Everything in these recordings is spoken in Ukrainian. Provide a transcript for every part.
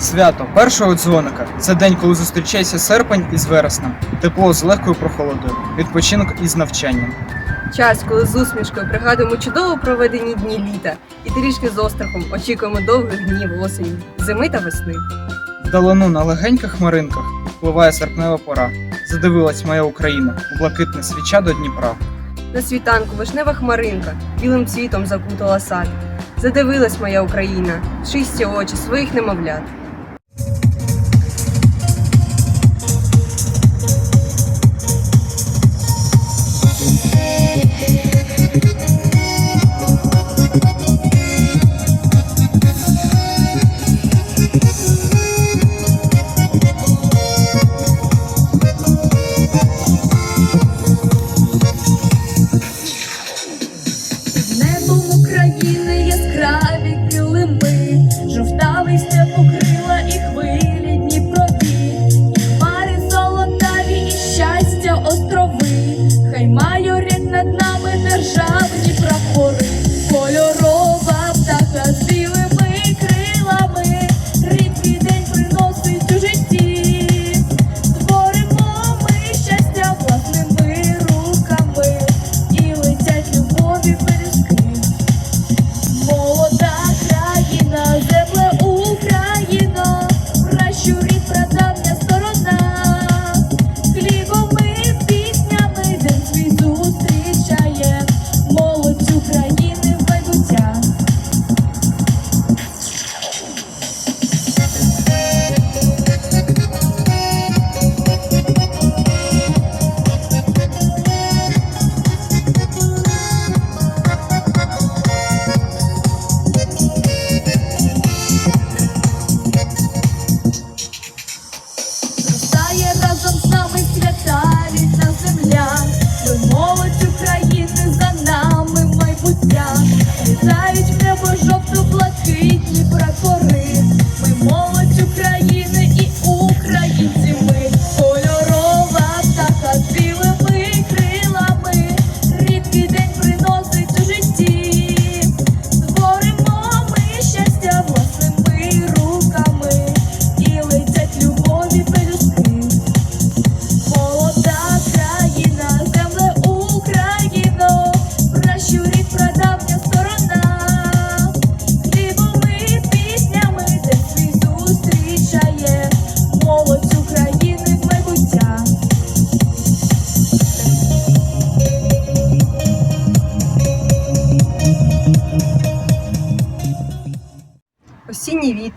Свято першого дзвоника це день, коли зустрічається серпень із вереснем, тепло з легкою прохолодою, відпочинок із навчанням. Час, коли з усмішкою пригадуємо чудово проведені дні літа і трішки з острахом очікуємо довгих днів осені, зими та весни. Вдалину на легеньких хмаринках впливає серпнева пора. Задивилась моя Україна у блакитне свіча до Дніпра. На світанку вишнева хмаринка білим цвітом закутала сад. Задивилась моя Україна, чисті очі своїх немовлят.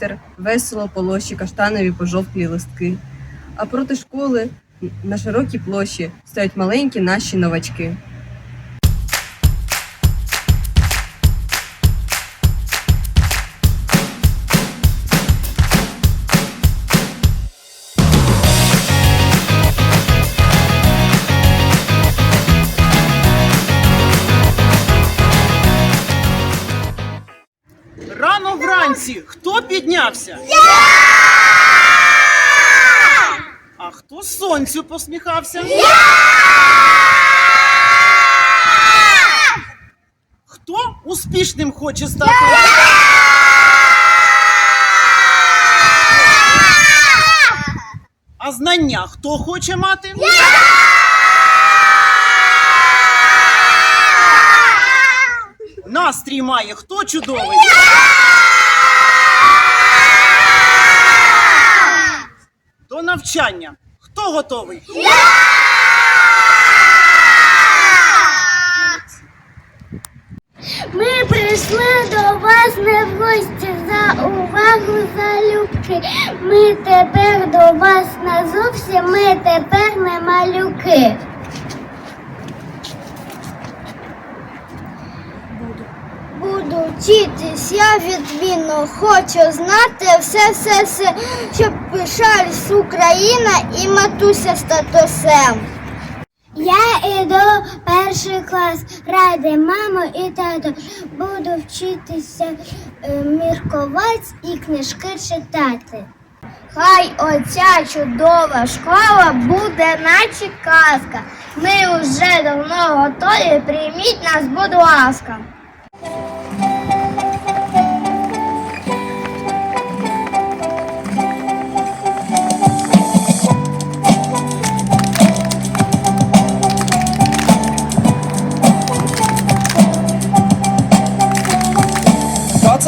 Вітер, весело полощі каштанові пожовклі листки. А проти школи на широкій площі стоять маленькі наші новачки. Вранці хто піднявся? А хто сонцю посміхався? Хто успішним хоче стати? А знання хто хоче мати? Настрій має хто чудовий? До навчання. Хто готовий? Ми прийшли до вас в гості за увагу залюбки. Ми тепер до вас не зовсім, ми тепер не малюки. Буду вчитись, я відмінно хочу знати все, все, все, щоб пишались Україна і матуся з татусем. Я іду перший клас, ради мамо і тато. Буду вчитися е, міркувати і книжки читати. Хай оця чудова школа буде наче казка. Ми вже давно готові, прийміть нас, будь ласка.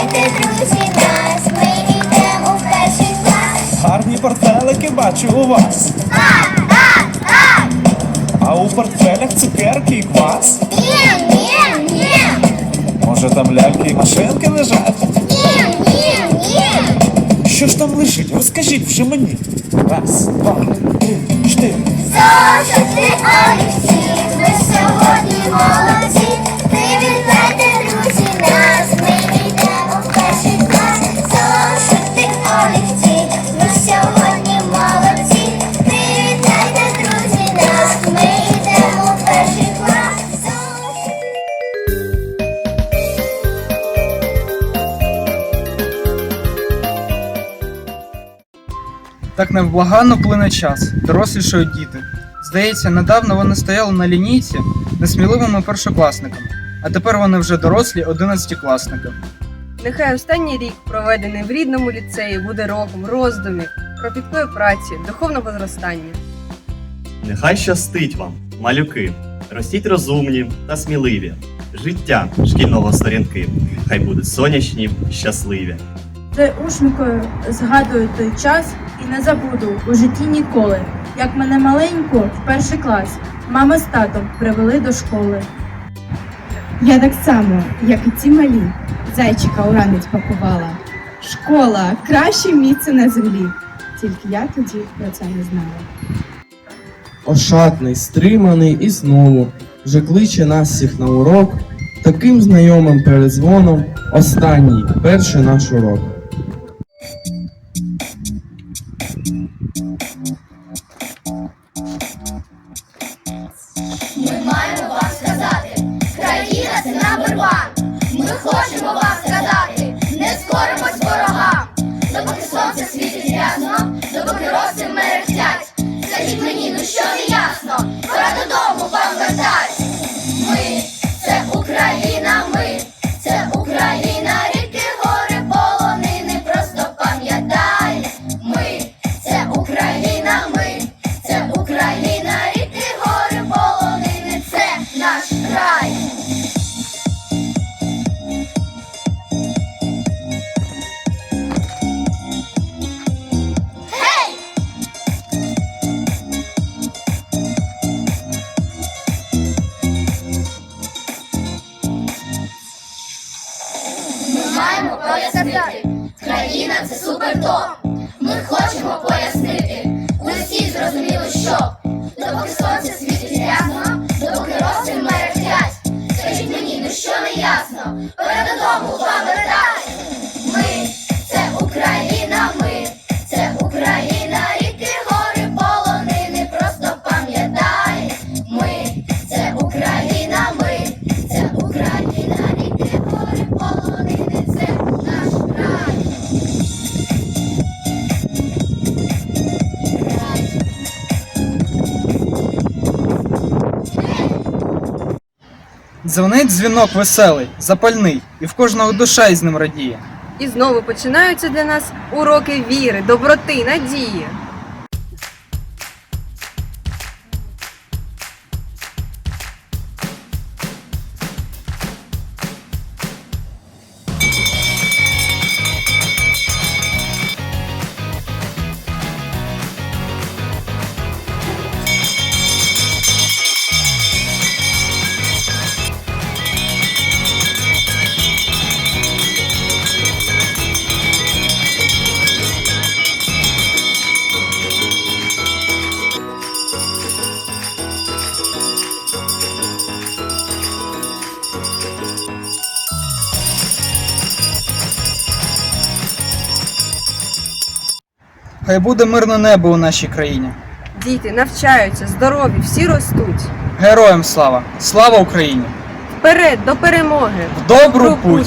Привітайте, друзі, нас, ми йдемо в перший клас. Гарні портфелики бачу у вас. Так, так, так. А у портфелях цукерки і квас. Ні, ні, ні. Може там ляльки і машинки лежать? Ні, ні, ні. Що ж там лежить? Розкажіть вже мені. Раз, два, три, чотири. Зошити олівці, ми сьогодні молодці. Так невблаганно плине час, дорослішають діти. Здається, недавно вони стояли на лінійці несміливими першокласниками, а тепер вони вже дорослі одинадцятикласники. Нехай останній рік, проведений в рідному ліцеї, буде роком роздумів, кропіткої праці, духовного зростання. Нехай щастить вам, малюки, ростіть розумні та сміливі. Життя шкільного сторінки, хай буде сонячні, щасливі. Це усміхою згадую той час і не забуду у житті ніколи, як мене маленьку в перший клас мама з татом привели до школи. Я так само, як і ці малі, зайчика у ранець пакувала. Школа краще місце на землі. Тільки я тоді про це не знала. Ошатний, стриманий і знову вже кличе нас всіх на урок. Таким знайомим перезвоном останній, перший наш урок. Україна, ріки, гори, полонини, це наш рай. Гей! Ми маємо пояснити, країна це супердом. Ми хочемо пояснити, усі зрозуміли, що допоки сонце світить рясно, допоки роси мерехтять. Скажіть мені, ну що не ясно, пора додому вам вертать. Дзвонить дзвінок веселий, запальний, і в кожного душа із ним радіє. І знову починаються для нас уроки віри, доброти, надії. Хай буде мирне небо у нашій країні. Діти навчаються, здорові, всі ростуть. Героям слава! Слава Україні! Вперед до перемоги! В добру путь!